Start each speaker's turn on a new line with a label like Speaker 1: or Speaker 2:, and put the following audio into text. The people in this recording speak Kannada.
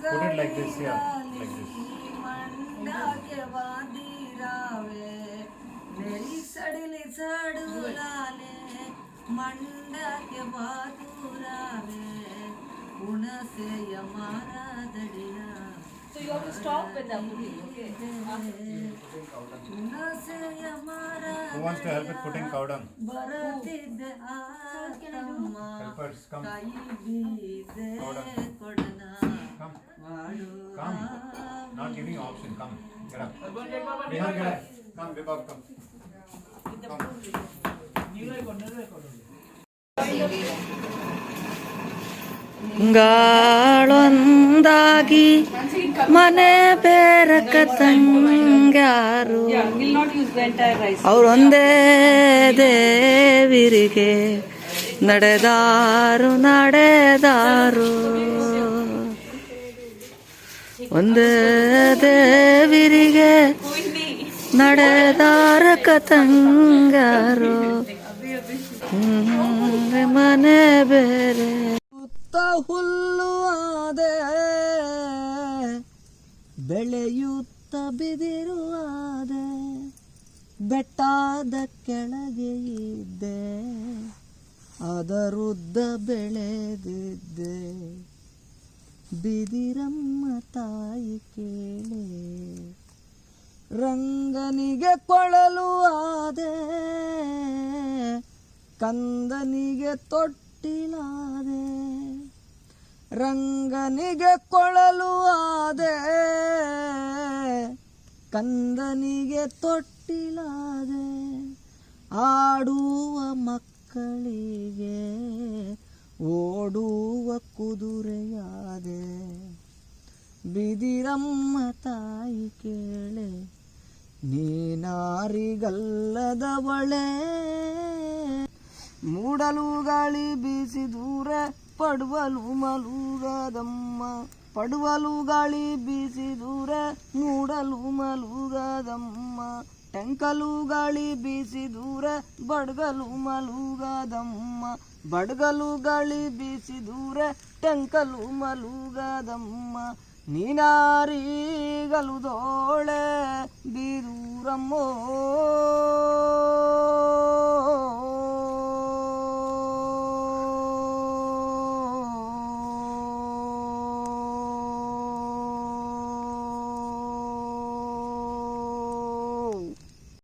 Speaker 1: Put it like this, yeah. Like this.
Speaker 2: So you have to stop with the okay?
Speaker 1: Who wants to help with putting cow dung? Helpers, come.
Speaker 3: Cow dung.
Speaker 1: Come, come. Not giving you option, come. Get up. Bihar, get up. Come, Vibhav, come.
Speaker 3: ಗಾಳೊಂದಾಗಿ ಮನೆ ಬೇರಕ ತಂಗಾರು. ಅವರೊಂದೇ ದೇವಿರಿಗೆ ನಡೆದಾರು ನಡೆದಾರು ಒಂದೇ ದೇವಿರಿಗೆ ನಡೆದಾರ ಕತಂಗಾರು ಮನೆ ಬೇರೆ. ಸುತ್ತ ಹುಲ್ಲು ಆದೆ, ಬೆಳೆಯುತ್ತ ಬಿದಿರುವಾದೆ ಬೆಟ್ಟಾದ ಕೆಳಗೆ ಇದ್ದೆ, ಅದರುದ್ದ ಬೆಳೆದಿದ್ದೆ. ಬಿದಿರಮ್ಮ ತಾಯಿ ಕೇಳೆ, ರಂಗನಿಗೆ ಕೊಳಲು ಆದೆ, ಕಂದನಿಗೆ ತೊಟ್ಟಿಲಾದೆ, ರಂಗನಿಗೆ ಕೊಳಲು ಆದೆ, ಕಂದನಿಗೆ ತೊಟ್ಟಿಲಾದೆ, ಆಡುವ ಮಕ್ಕಳಿಗೆ ಓಡುವ ಕುದುರೆಯಾದೆ, ಬಿದಿರಮ್ಮ ತಾಯಿ ಕೇಳೆ ನೀನಾರಿಗಲ್ಲದವಳೆ ಮೂಡಲು ಗಾಳಿ ಬೀಸಿ ದೂರ ಪಡುವಲು ಮಲುಗದಮ್ಮ ಪಡುವಲು ಗಾಳಿ ಬೀಸಿ ದೂರ ಮೂಡಲು ಮಲುಗದಮ್ಮ ಟೆಂಕಲು ಗಾಳಿ ಬೀಸಿ ದೂರ ಬಡಗಲು ಮಲುಗದಮ್ಮ. ಬಡಗಲುಗಳಿ ಬೀಸಿ ದೂರ ಟೆಂಕಲು ಮಲುಗದಮ್ಮ. ನೀನಾರಿಗಲು ದೋಳೆ ಬೀರೂರಮ್ಮೋ.